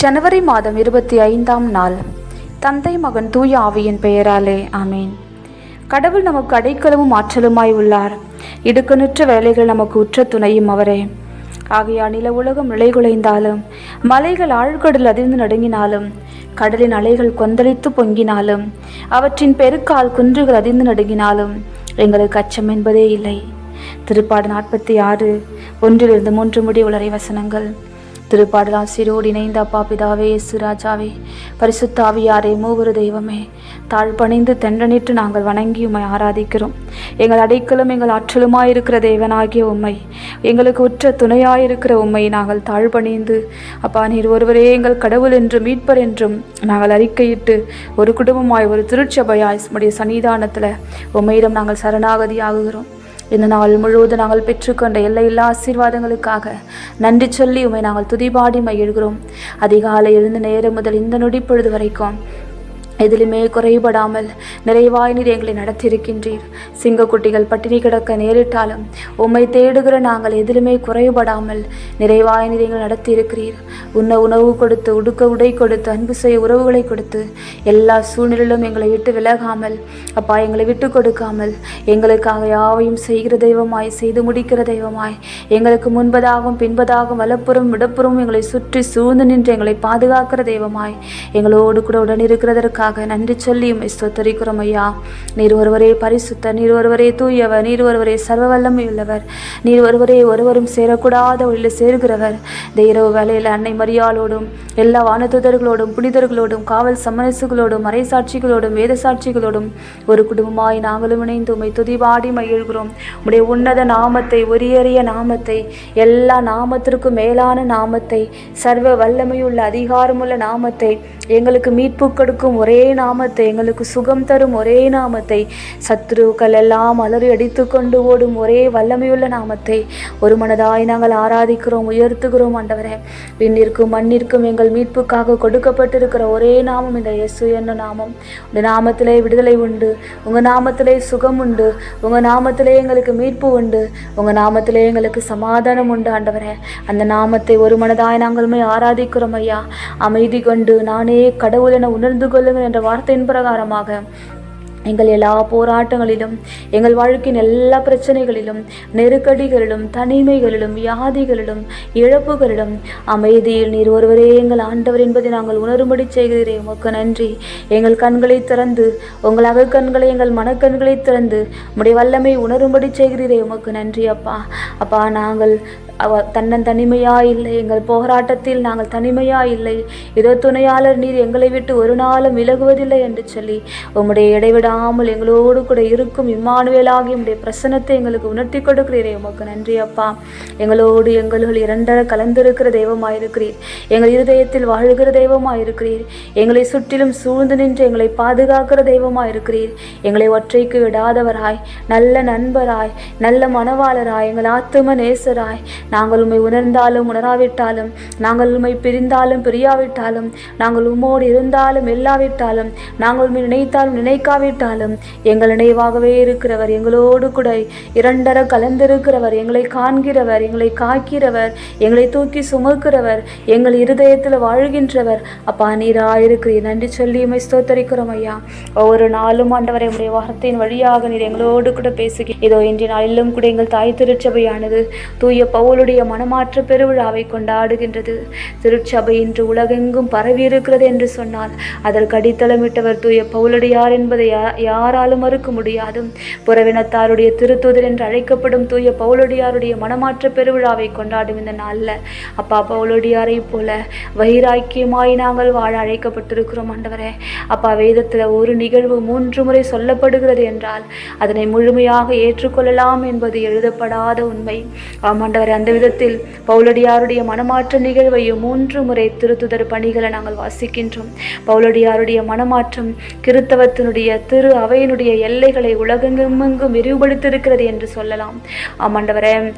ஜனவரி மாதம் இருபத்தி ஐந்தாம் நாள். தந்தை மகன் தூய ஆவியின் பெயராலே ஆமீன். கடவுள் நமக்கு அடைக்கலமும் ஆற்றலுமாய் உள்ளார். இடுக்கணுற்ற வேலைகள் நமக்கு உற்ற துணையும் அவரே. ஆகையால் நில உலகம் நிலைகுலைந்தாலும் மலைகள் ஆழ்கடல் அதிர்ந்து நடுங்கினாலும் கடலின் அலைகள் கொந்தளித்து பொங்கினாலும் அவற்றின் பெருக்கால் குன்றுகள் அதிர்ந்து நடுங்கினாலும் எங்களுக்கு அச்சம் என்பதே இல்லை. திருப்பாடு நாற்பத்தி ஆறு ஒன்றிலிருந்து மூன்று முடி உலரை வசனங்கள். திருப்பாடல் இணைந்த அப்பா பிதாவே சுராஜாவே ராஜாவே பரிசுத்த மூவரு தெய்வமே தாழ்பணிந்து தெண்டனிட்டு நாங்கள் வணங்கி உம்மை ஆராதிக்கிறோம். எங்கள் அடைக்கலும் எங்கள் ஆற்றலுமாயிருக்கிற தேவனாகிய உம்மை எங்களுக்கு உற்ற துணையாயிருக்கிற உம்மை நாங்கள் தாழ்பணிந்து அப்பா நீர் ஒருவரே எங்கள் கடவுள் என்றும் மீட்பர் என்றும் நாங்கள் அறிக்கையிட்டு ஒரு குடும்பமாய் ஒரு திருச்சபையாய் உம்முடைய சன்னிதானத்தில் உம்மையிடம் நாங்கள் சரணாகதி ஆகுகிறோம் இந்த நாள் முழுவதும் நாங்கள் பெற்றுக்கொண்ட எல்லையில்லா ஆசீர்வாதங்களுக்காக நன்றி சொல்லி உமை நாங்கள் துதிபாடி மகிழ்கிறோம் அதிகாலை எழுந்த நேரம் முதல் இந்த நொடி பொழுது வரைக்கும் எதிலுமே குறைபடாமல் நிறைவாய் நீர் எங்களை நடத்தியிருக்கின்றீர். சிங்கக்குட்டிகள் பட்டினி கிடக்க நேரிட்டாலும் உம்மை தேடுகிற நாங்கள் எதிலுமே குறைபடாமல் நிறைவாய் நீர் எங்களை நடத்தியிருக்கிறீர். உண்ண உணவு கொடுத்து உடுக்க உடை கொடுத்து அன்பு செய்ய உறவுகளை கொடுத்து எல்லா சூழ்நிலையிலும் எங்களை விட்டு விலகாமல் அப்பா எங்களை விட்டு கொடுக்காமல் எங்களுக்காக யாவையும் செய்கிற தெய்வமாய் செய்து முடிக்கிற தெய்வமாய் எங்களுக்கு முன்பதாகவும் பின்பதாகவும் வலப்புறம் விடப்புறம் எங்களை சுற்றி சூழ்ந்து நின்று எங்களை பாதுகாக்கிற தெய்வமாய் எங்களோடு கூட உடன் இருக்கிறதற்காக நன்றி சொல்லியும் ஸ்தோத்தரிக்கிறோம் ஐயா. நீர் ஒருவரே பரிசுத்த நீர் ஒருவரே தூயவர் நீர் ஒருவரே சர்வ உள்ளவர் நீர் ஒருவரே ஒருவரும் சேரக்கூடாத ஒளியில் சேர்கிறவர். இந்த இரவு வேலையில் அன்னை மரியாளோடும் எல்லா வானதுதர்களோடும் புனிதர்களோடும் காவல் சமரசுகளோடும் மறைசாட்சிகளோடும் வேத சாட்சிகளோடும் ஒரு குடும்பமாய் நாங்களும் இணைந்து உமை துதிபாடி மகிழ்கிறோம். உடைய உன்னத நாமத்தை ஒரியறிய நாமத்தை எல்லா நாமத்திற்கும் மேலான நாமத்தை சர்வ வல்லமையுள்ள அதிகாரமுள்ள நாமத்தை எங்களுக்கு மீட்பு கொடுக்கும் ஒரே நாமத்தை எங்களுக்கு சுகம் தரும் ஒரே நாமத்தை சத்ருக்கள் எல்லாம் அலறி அடித்து கொண்டு ஓடும் ஒரே வல்லமையுள்ள நாமத்தை ஒரு மனதாய் நாங்கள் ஆராதிக்கிறோம் உயர்த்துகிறோம் ஆண்டவரே. விண்ணிற்கும் மண்ணிற்கும் எங்கள் மீட்புக்காக கொடுக்கப்பட்டிருக்கிற ஒரே நாமம் இந்த இயேசு என்ன நாமம். உங்கள் நாமத்திலே விடுதலை உண்டு உங்கள் நாமத்திலே சுகம் உண்டு உங்கள் நாமத்திலே எங்களுக்கு மீட்பு உண்டு உங்கள் நாமத்திலே எங்களுக்கு சமாதானம் உண்டு ஆண்டவரே. அந்த நாமத்தை ஒரு மனதாய் நாங்களுமே ஆராதிக்கிறோம் ஐயா. அமைதி கொண்டு நானே கடவுள் என உணர்ந்து கொள்ளுங்கள் என்ற வார்த்தையின் பிரகாரமாக எங்கள் எல்லா போராட்டங்களிலும் எங்கள் வாழ்க்கையின் எல்லா பிரச்சனைகளிலும் நெருக்கடிகளிலும் தனிமைகளிலும் வியாதிகளிலும் இழப்புகளிலும் அமைதியில் நீர் ஒருவரே எங்கள் ஆண்டவர் என்பதை நாங்கள் உணரும்படி செய்கிறேன். உமக்கு நன்றி. எங்கள் கண்களை திறந்து உங்கள் அகக்கண்களை எங்கள் மனக்கண்களை திறந்து உடைய வல்லமை உணரும்படி செய்கிறீரே. உமக்கு நன்றி அப்பா. அப்பா நாங்கள் அவ தன்னன் தனிமையா இல்லை எங்கள் போராட்டத்தில் நாங்கள் தனிமையா இல்லை இதோ துணையாளர் நீர் எங்களை விட்டு ஒரு நாளும் விலகுவதில்லை என்று சொல்லி உம்முடைய இடைவிடாமல் எங்களோடு கூட இருக்கும் இம்மானுவேலாகி உம்முடைய பிரசனத்தை எங்களுக்கு உணர்த்தி கொடுக்கிறீரே. உமக்கு நன்றி அப்பா. எங்களோடு எங்களுள் இரண்டர கலந்திருக்கிற தெய்வமாயிருக்கிறீர். எங்கள் இருதயத்தில் வாழ்கிற தெய்வமாயிருக்கிறீர். எங்களை சுற்றிலும் சூழ்ந்து நின்று எங்களை பாதுகாக்கிற தெய்வமாயிருக்கிறீர். எங்களை ஒற்றைக்கு விடாதவராய் நல்ல நண்பராய் நல்ல மனவாளராய் எங்கள் ஆத்தும நேசராய் நாங்கள் உண்மை உணர்ந்தாலும் உணராவிட்டாலும் நாங்கள் உண்மை பிரிந்தாலும் பிரியாவிட்டாலும் நாங்கள் உம்மோடு இருந்தாலும் இல்லாவிட்டாலும் நாங்கள் உண்மை நினைத்தாலும் நினைக்காவிட்டாலும் எங்கள் நினைவாகவே இருக்கிறவர் எங்களோடு கூட இரண்டர கலந்திருக்கிறவர் எங்களை காண்கிறவர் எங்களை காக்கிறவர் எங்களை தூக்கி சுமக்கிறவர் எங்கள் இருதயத்தில் வாழ்கின்றவர். அப்பா நீராயிருக்கிறீர். நன்றி சொல்லி உண்மை ஸ்தோத்தரிக்கிறோம் ஐயா. ஒவ்வொரு நாளும் ஆண்டவரை உடைய வார்த்தையின் வழியாக நீர் எங்களோடு கூட பேசுகிறேன் இதோ இன்றைய நாளிலும் கூட எங்கள் தாய் திருச்சபையானது தூய அவளுடைய மனமாற்ற பெருவிழாவை கொண்டாடுகின்றது. திருச்சபை இன்று உலகெங்கும் பரவி இருக்கிறது என்று சொன்னால் அதற்கு அடித்தளமிட்டவர் தூய பவுலடியார் என்பதை யா- யாராலும் மறுக்க முடியாது. புறவினத்தாருடைய திருத்தூதர் என்று அழைக்கப்படும் தூய பவுலடியாருடைய மனமாற்ற பெருவிழாவை கொண்டாடும் இந்த நாளில் அப்பா பவுலடியாரை போல வைராக்கியமாய் நாங்கள் வாழ அழைக்கப்பட்டிருக்கிறோம் ஆண்டவரே. அப்பா வேதத்தில் ஒரு நிகழ்வு மூன்று முறை சொல்லப்படுகிறது என்றால் அதனை முழுமையாக ஏற்றுக்கொள்ளலாம் என்பது எழுதப்படாத உண்மை. ஆமாண்டவரே அந்த விதத்தில் பவுலடியாருடைய மனமாற்ற நிகழ்வையும் மூன்று முறை திருத்துதர் பணிகளை நாங்கள் வாசிக்கின்றோம். பவுலடியாருடைய மனமாற்றம் கிறித்தவத்தினுடைய திரு அவையினுடைய எல்லைகளை உலகெங்குமெங்கும் விரிவுபடுத்திருக்கிறது என்று சொல்லலாம். ஆமாண்டவரே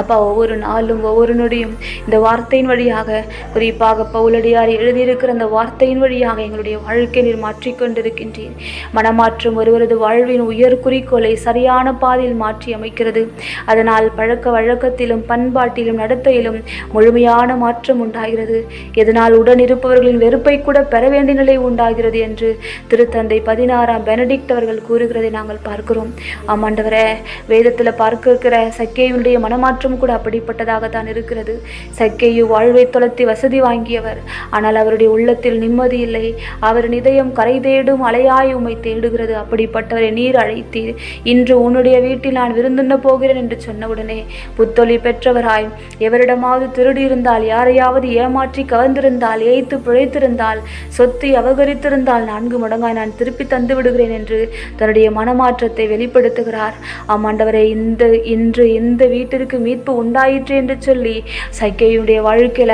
அப்பா ஒவ்வொரு நாளும் ஒவ்வொரு நொடியும் இந்த வார்த்தையின் வழியாக குறிப்பாக பவுலடியார் எழுதியிருக்கிற அந்த வார்த்தையின் வழியாக எங்களுடைய வாழ்க்கை நீர் மாற்றிக்கொண்டிருக்கின்றீர் மனமாற்றம் ஒருவரது வாழ்வின் உயர் குறிக்கோளை சரியான பாதையில் மாற்றி அமைக்கிறது. அதனால் பழக்க வழக்கத்திலும் பண்பாட்டிலும் நடத்தையிலும் முழுமையான மாற்றம் உண்டாகிறது. இதனால் உடன் இருப்பவர்களின் வெறுப்பை கூட பெற வேண்டிய நிலை உண்டாகிறது என்று திருத்தந்தை பதினாறாம் பெனடிக்ட் அவர்கள் கூறுகிறதை நாங்கள் பார்க்கிறோம். ஆமாண்டவரே வேதத்தில் பார்க்க இருக்கிற சக்கேயுடைய மனமாற்றம் கூட அப்படிப்பட்டதாக தான் இருக்கிறது. சக்கேயு வாழ்வை தொலைத்தி வசதி வாங்கியவர். ஆனால் அவருடைய உள்ளத்தில் நிம்மதி இல்லை. அவர் இதயம் கரை தேடும் அலையாய் உமை தேடுகிறது. அப்படிப்பட்டவரை நீர் அழைத்தீர். இன்று உன்னுடைய வீட்டில் நான் விருந்துண்ண போகிறேன் என்று சொன்னவுடனே புத்தொலி பெற்றவராய் எவரிடமாவது திருடி இருந்தால் யாரையாவது ஏமாற்றி கவர்ந்திருந்தால் ஏய்த்து பிழைத்திருந்தால் சொத்தை அபகரித்திருந்தால் நான்கு மடங்காய் நான் திருப்பி தந்து விடுகிறேன் என்று தன்னுடைய மனமாற்றத்தை வெளிப்படுத்துகிறார். ஆமாண்டவரை இந்த இன்று இந்த வீட்டிற்கு மீட்பு உண்டாயிற்று என்று சொல்லி சைக்கையுடைய வாழ்க்கையில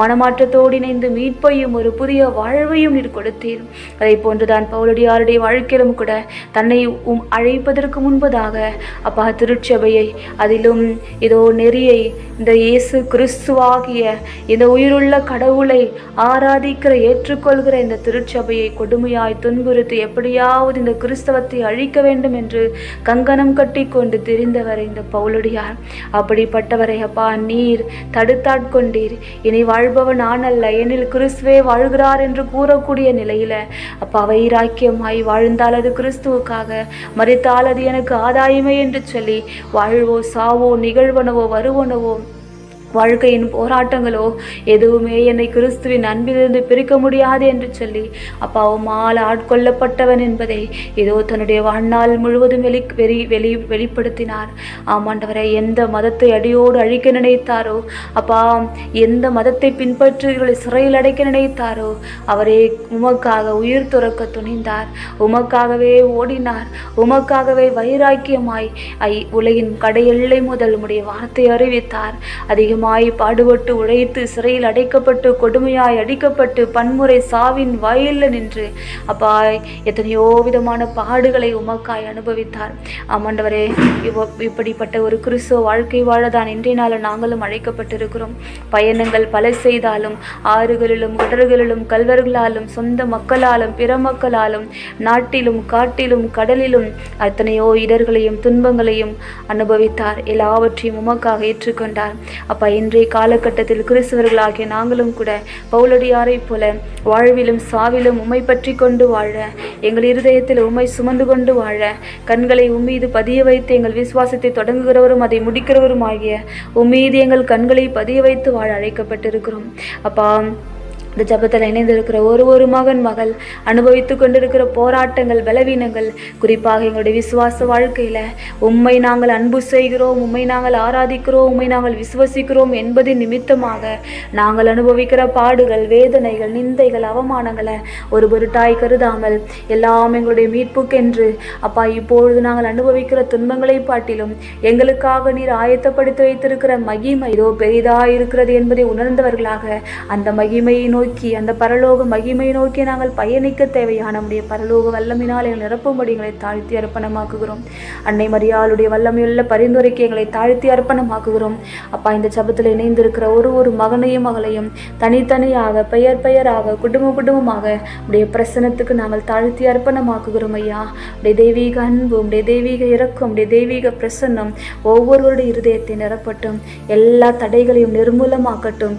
மனமாற்றத்தோடு இணைந்து மீட்பையும் ஒரு புதிய வாழ்வையும் நீர் கொடுத்தீர். அதை போன்றுதான் பவுலடியாருடைய வாழ்க்கையிலும் கூட தன்னை உம் அழைப்பதற்கு முன்பதாக அப்பா திருச்சபையை அதிலும் இதோ நெறியை இந்த இயேசு கிறிஸ்துவாகிய இந்த உயிருள்ள கடவுளை ஆராதிக்கிற ஏற்றுக்கொள்கிற இந்த திருச்சபையை கொடுமையாய் துன்புறுத்தி எப்படியாவது இந்த கிறிஸ்தவத்தை அழிக்க வேண்டும் என்று கங்கணம் கட்டி கொண்டு தெரிந்தவர் இந்த பவுலடியார். இப்படிப்பட்டவரை அப்பா நீர் தடுத்தாட்கொண்டீர். இனி வாழ்பவன் நான் அல்ல எனில் கிறிஸ்துவே வாழ்கிறார் என்று கூறக்கூடிய நிலையில அப்பா வைராக்கியமாய் வாழ்ந்தால் அது கிறிஸ்துவுக்காக மறித்தால் அது எனக்கு ஆதாயமே என்று சொல்லி வாழ்வோ சாவோ நிகழ்வனவோ வருவனவோ வாழ்க்கையின் போராட்டங்களோ எதுவுமே என்னை கிறிஸ்துவின் அன்பிலிருந்து பிரிக்க முடியாது என்று சொல்லி அப்பா அப்பாவுமால் ஆட்கொள்ளப்பட்டவன் என்பதை ஏதோ தன்னுடைய வாழ்நாள் முழுவதும் வெளி வெளி வெளி வெளிப்படுத்தினார். ஆமாண்டவரை எந்த மதத்தை அடியோடு அழிக்க நினைத்தாரோ அப்பா எந்த மதத்தை பின்பற்றுகளை சிறையில் அடைக்க நினைத்தாரோ அவரே உமக்காக உயிர் துறக்க துணிந்தார். உமக்காகவே ஓடினார். உமக்காகவே வைராக்கியமாய் ஐ உலகின் கடையெல்லை முதல் உடைய வார்த்தை அறிவித்தார். அதிகமாக மாய் பாடுபட்டு உழைத்து சிறையில் அடைக்கப்பட்டு கொடுமையாய் அடிக்கப்பட்டு பன்முறை சாவின் வயலில் நின்று அப்பா எத்தனையோ விதமான பாடுகளை உமக்காய் அனுபவித்தார். ஆமாண்டவரே இவ்வ- இப்படிப்பட்ட ஒரு கிறிஸ்துவ வாழ்க்கை வாழதான் இன்றைய நாள் நாங்களும் அழைக்கப்பட்டிருக்கிறோம். பயணங்கள் பல செய்தாலும் ஆறுகளிலும் கடல்களிலும் கல்வர்களாலும் சொந்த மக்களாலும் பிற மக்களாலும் நாட்டிலும் காட்டிலும் கடலிலும் அத்தனையோ இடர்களையும் துன்பங்களையும் அனுபவித்தார். எல்லாவற்றையும் உமக்காக ஏற்றுக்கொண்டார். அப்ப இன்றைய காலகட்டத்தில் கிறிஸ்தவர்களாகிய நாங்களும் கூட பவுலடியாரைப் போல வாழ்விலும் சாவிலும் உம்மை பற்றி கொண்டு வாழ எங்கள் இருதயத்தில் உம்மை சுமந்து கொண்டு வாழ கண்களை உம்மீது பதிய வைத்து எங்கள் விசுவாசத்தை தொடங்குகிறவரும் அதை முடிக்கிறவரும் ஆகிய உம்மீது எங்கள் கண்களை பதிய வைத்து வாழ அழைக்கப்பட்டிருக்கிறோம். அப்பா இந்த ஜபத்தில் இணைந்திருக்கிற ஒரு ஒரு மகன் மகள் அனுபவித்து கொண்டிருக்கிற போராட்டங்கள் பலவீனங்கள் குறிப்பாக எங்களுடைய விசுவாச வாழ்க்கையில் உம்மை நாங்கள் அன்பு செய்கிறோம் உண்மை நாங்கள் ஆராதிக்கிறோம் உண்மை நாங்கள் விசுவசிக்கிறோம் என்பது நிமித்தமாக நாங்கள் அனுபவிக்கிற பாடுகள் வேதனைகள் நிந்தைகள் அவமானங்களை ஒரு பொருட்டாய் கருதாமல் எல்லாம் எங்களுடைய மீட்புக்கென்று அப்பா இப்பொழுது நாங்கள் அனுபவிக்கிற துன்பங்களை பாட்டிலும் எங்களுக்காக நீர் ஆயத்தப்படுத்தி வைத்திருக்கிற மகிமை இதோ பெரிதாக இருக்கிறது என்பதை உணர்ந்தவர்களாக அந்த மகிமையை நோக்கி அந்த பரலோக மகிமை நோக்கி நாங்கள் பயணிக்க தேவையான நம்முடைய பரலோக வல்லமினால் எங்கள் நிரப்பும்படி எங்களை தாழ்த்தி அர்ப்பணமாக்குகிறோம். அன்னை மரியாளுடைய வல்லமையுள்ள பரிந்துரைக்கு எங்களை தாழ்த்தி அர்ப்பணமாக்குகிறோம். அப்பா இந்த சபத்தில் இணைந்திருக்கிற ஒரு ஒரு மகனையும் மகளையும் தனித்தனியாக பெயர் பெயராக குடும்ப குடும்பமாக உடைய பிரசனத்துக்கு நாங்கள் தாழ்த்தி அர்ப்பணமாக்குகிறோம் ஐயா. உடைய தெய்வீக அன்பு உடைய தெய்வீக இறக்கம் உடைய தெய்வீக பிரசன்னம் ஒவ்வொருவருடைய இருதயத்தை நிரப்பட்டும். எல்லா தடைகளையும் நிர்மூலமாக்கட்டும்.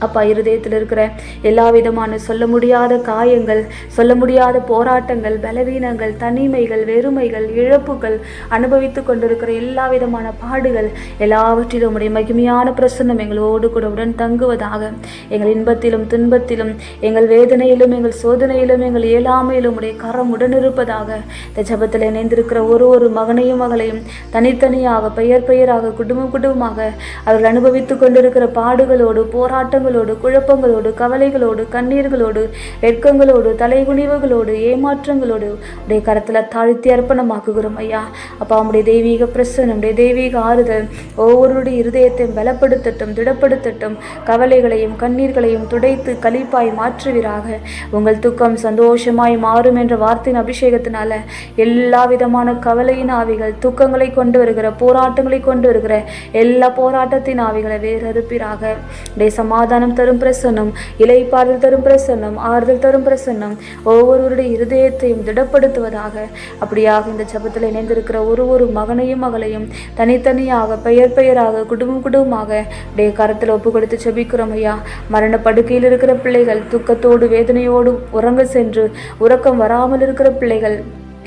அப்பா இருதயத்தில் இருக்கிற எல்லா விதமான சொல்ல முடியாத காயங்கள் சொல்ல முடியாத போராட்டங்கள் பலவீனங்கள் தனிமைகள் வெறுமைகள் இழப்புகள் அனுபவித்து கொண்டிருக்கிற எல்லா விதமான பாடுகள் எல்லாவற்றிலும் உடைய மகிமையான பிரசன்னம் எங்களோடு கூட உடன் தங்குவதாக. எங்கள் இன்பத்திலும் துன்பத்திலும் எங்கள் வேதனையிலும் எங்கள் சோதனையிலும் எங்கள் இயலாமையிலும் உடைய கரம் உடனிருப்பதாக. இந்த ஜபத்தில் இணைந்திருக்கிற ஒரு ஒரு மகனையும் மகளையும் தனித்தனியாக பெயர் பெயராக குடும்பம் குடும்பமாக அவர்கள் அனுபவித்து கொண்டிருக்கிற பாடுகளோடு போராட்டங்கள் தவிப்புகளோடு குழப்பங்களோடு கவலைகளோடு கண்ணீர்களோடு வெட்கங்களோடு தலைகுனிவுகளோடு ஏமாற்றங்களோடு உடைய கரத்தில் தாழ்த்தி அர்ப்பணமாக்குகிறோம் ஐயா. அப்பா உடைய தெய்வீக பிரசனம் உடைய தெய்வீக ஆறுதல் ஒவ்வொருடைய இருதயத்தையும் பலப்படுத்தட்டும் திடப்படுத்தட்டும் கவலைகளையும் கண்ணீர்களையும் துடைத்து கழிப்பாய் மாற்றுவீராக. உங்கள் துக்கம் சந்தோஷமாய் மாறும் என்ற வார்த்தையின் அபிஷேகத்தினால எல்லா விதமான கவலையின் ஆவிகள் துக்கங்களை கொண்டு வருகிற போராட்டங்களை கொண்டு வருகிற எல்லா போராட்டத்தின் ஆவிகளை வேறறுப்பீராக உடைய சமாதானம் தரும் பிரசன்னம் இலைப்பாறுதல் தரும் பிரசன்னம் ஆறுதல் தரும் பிரசன்னம் ஒவ்வொருவருடைய இருதயத்தையும் திடப்படுத்துவதாக. அப்படியாக இந்த ஜபத்தில் இணைந்திருக்கிற ஒரு ஒரு மகனையும் மகளையும் தனித்தனியாக பெயர் பெயராக குடும்பம் குடும்பமாக உடைய கரத்தில் ஒப்பு கொடுத்து செபிக்கிறோம் ஐயா. மரண படுக்கையில் இருக்கிற பிள்ளைகள் துக்கத்தோடு வேதனையோடு உறங்க சென்று உறக்கம் வராமல் இருக்கிற பிள்ளைகள்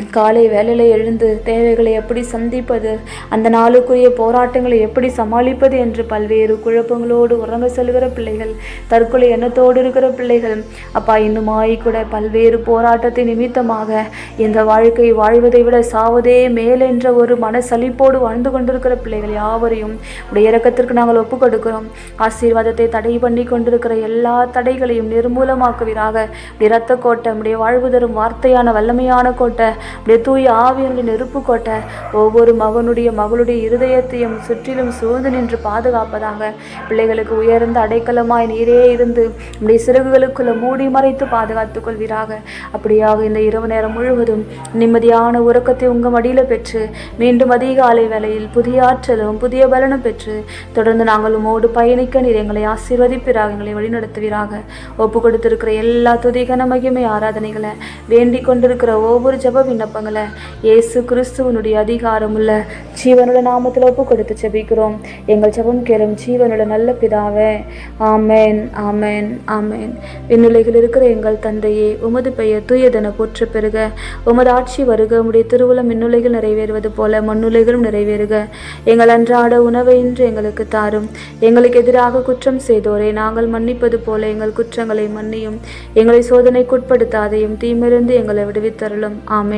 காலை வேலையில் எழுந்து தேவைகளை எப்படி சந்திப்பது அந்த நாளுக்குரிய போராட்டங்களை எப்படி சமாளிப்பது என்று பல்வேறு குழப்பங்களோடு உறங்க செல்கிற பிள்ளைகள் தற்கொலை எண்ணத்தோடு இருக்கிற பிள்ளைகள் அப்பா இன்னுமாய் கூட பல்வேறு போராட்டத்தை நிமித்தமாக இந்த வாழ்க்கை வாழ்வதை விட சாவதே மேலென்ற ஒரு மனசலிப்போடு வாழ்ந்து கொண்டிருக்கிற பிள்ளைகள் யாவரையும் உடைய இறக்கத்திற்கு நாங்கள் ஒப்புக் கொடுக்கிறோம் ஆசீர்வாதத்தை தடை பண்ணி கொண்டிருக்கிற எல்லா தடைகளையும் நிர்மூலமாக்குவீராக. இரத்த கோட்டை நம்முடைய வாழ்வு தரும் வார்த்தையான வல்லமையான கோட்டை அப்படியே தூய் ஆவியனுடைய நெருப்பு கொட்ட ஒவ்வொரு மகனுடைய மகளுடைய இருதயத்தையும் சுற்றிலும் சூழ்ந்து நின்று பாதுகாப்பதாக பிள்ளைகளுக்கு உயர்ந்த அடைக்கலமாய் நீரே இருந்து நம்முடைய சிறகுகளுக்குள்ள மூடி மறைத்து பாதுகாத்துக் கொள்வீராக. அப்படியாக இந்த இரவு நேரம் முழுவதும் நிம்மதியான உறக்கத்தை உங்கள் மடியில் பெற்று மீண்டும் அதிகாலை வேளையில் புதிய ஆற்றலும் புதிய பலனும் பெற்று தொடர்ந்து நாங்கள் உமோடு பயணிக்க நீர் எங்களை ஆசீர்வதிப்பீராக எங்களை வழிநடத்துவீராக. ஒப்பு கொடுத்திருக்கிற எல்லா துதிகன மகிமை ஆராதனைகளை வேண்டிக் கொண்டிருக்கிற ஒவ்வொரு ஜபவின் விண்ணப்பங்களை இயேசு கிறிஸ்துவனுடைய அதிகாரமுள்ள ஜீவனுள்ள நாமத்தில் ஒப்பு கொடுத்து செபிக்கிறோம் எங்கள் ஜபம் கேளும் ஜீவனுள்ள நல்ல பிதாவே ஆமென் ஆமென் ஆமேன். விண்ணுலகில் இருக்கிற எங்கள் தந்தையே உமது பெயர் தூயதென போற்ற பெறுக. உமது ஆட்சி வருக உடைய திருவுளம் விண்ணுலகில் நிறைவேறுவது போல மண்ணுலைகளும் நிறைவேறுக. எங்கள் அன்றாட உணவை இன்று எங்களுக்கு தாரும். எங்களுக்கு எதிராக குற்றம் செய்தோரை நாங்கள் மன்னிப்பது போல எங்கள் குற்றங்களை மன்னியும். எங்களை சோதனைக்குட்படுத்தாதையும் தீமிருந்து எங்களை விடுவித்தருளும்.